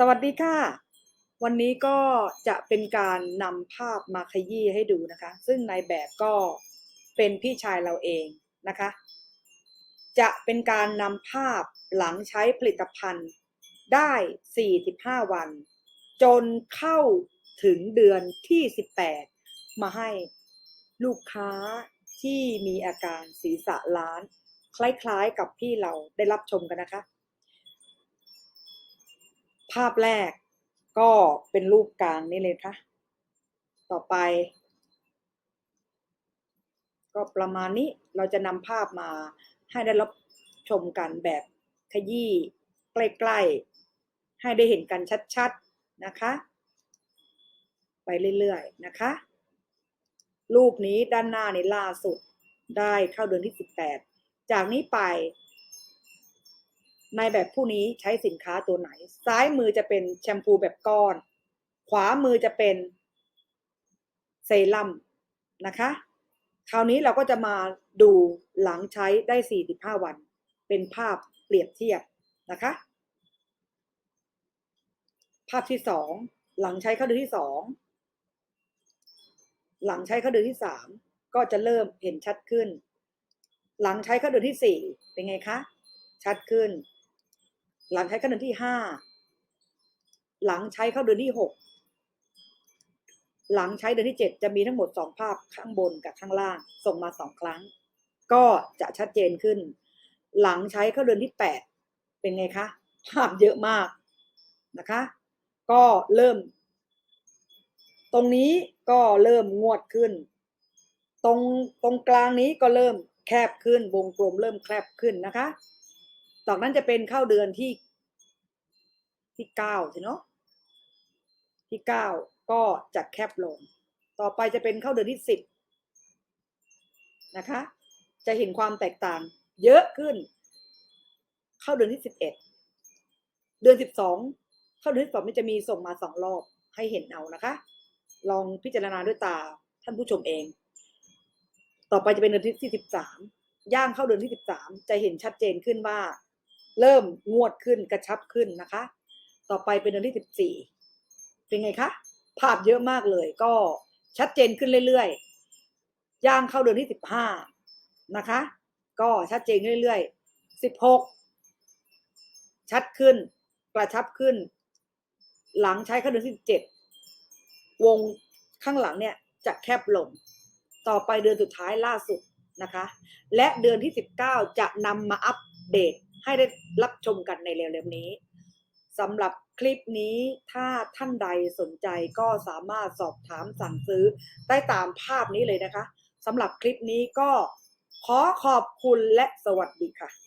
สวัสดีค่ะ วันนี้ก็จะเป็นการนำภาพมาขยี้ให้ดูนะคะ ซึ่งในแบบก็เป็นพี่ชายเราเองนะคะ จะเป็นการนำภาพหลังใช้ผลิตภัณฑ์ได้ 45 วัน จนเข้าถึงเดือนที่ 18 มาให้ลูกค้าที่มีอาการศีรษะล้าน คล้ายๆกับพี่เราได้รับชมกันนะคะ ภาพแรกก็เป็นรูปกลางนี่เลยค่ะ ต่อไป ก็ประมาณนี้เราจะนำภาพมาให้ได้รับชมกันแบบขยี้ใกล้ๆ ให้ได้เห็นกันชัดๆนะคะ ไปเรื่อยๆนะคะ รูปนี้ด้านหน้าในล่าสุดได้เข้าเดือนที่ 18 จากนี้ไป ในแบบผู้นี้ใช้สินค้าตัวไหน ซ้ายมือจะเป็นแชมพูแบบก้อน ขวามือจะเป็นเซรั่มนะคะ คราวนี้เราก็จะมาดูหลังใช้ได้ 45 วัน เป็นภาพเปรียบเทียบนะคะ ภาพที่สองหลังใช้เข้าเดือนที่สองหลังใช้เข้าเดือนที่สามก็จะเริ่มเห็นชัดขึ้น หลังใช้เข้าเดือนที่สี่เป็นไงคะ ชัดขึ้น หลังใช้เข้าเดือนที่ห้าหลังใช้เข้าเดือนที่หกหลังใช้เดือนที่เจ็ดจะมีทั้งหมดสองภาพข้างบนกับข้างล่าง ส่งมาสองครั้ง ก็จะชัดเจนขึ้น หลังใช้เข้าเดือนที่แปดเป็นไงคะ ภาพเยอะมากนะคะ ก็เริ่ม ตรงนี้ก็เริ่มงวดขึ้น ตรงตรงกลางนี้ก็เริ่มแคบขึ้นวงกลมเริ่มแคบขึ้นนะคะ ต่อกนั้นจะเป็นเข้าเดือนที่ที่เก้าใช่เนาะที่เก้าก็จะแคบลง ต่อไปจะเป็นเข้าเดือนที่สิบนะคะ จะเห็นความแตกต่าง เยอะขึ้น เข้าเดือนที่สิบเอ็ดเดือนสิบสองเข้าเดือนที่สองมันจะมีส่งมาสองรอบให้เห็นเอานะคะ ลองพิจารณาด้วยตาท่านผู้ชมเอง ต่อไปจะเป็นเดือนที่สิบสามย่างเข้าเดือนที่สิบสามจะเห็นชัดเจนขึ้นว่า เริ่มงวดขึ้นกระชับขึ้นนะคะ ต่อไปเป็นเดือนที่สิบสี่เป็นไงคะภาพเยอะมากเลย ก็ชัดเจนขึ้นเรื่อยๆย่างเข้าเดือนที่สิบห้านะคะ ก็ชัดเจนเรื่อยๆสิบหกชัดขึ้น กระชับขึ้น หลังใช้เข้าเดือนที่สิบเจ็ดวงข้างหลังเนี่ยจะแคบลง ต่อไปเดือนสุดท้ายล่าสุดนะคะ และเดือนที่สิบเก้าจะนำมาอัปเดต ให้ได้รับชมกันในเร็วๆนี้สำหรับคลิปนี้ถ้าท่านใดสนใจก็สามารถสอบถามสั่งซื้อได้ตามภาพนี้เลยนะคะสำหรับคลิปนี้ก็ขอขอบคุณและสวัสดีค่ะ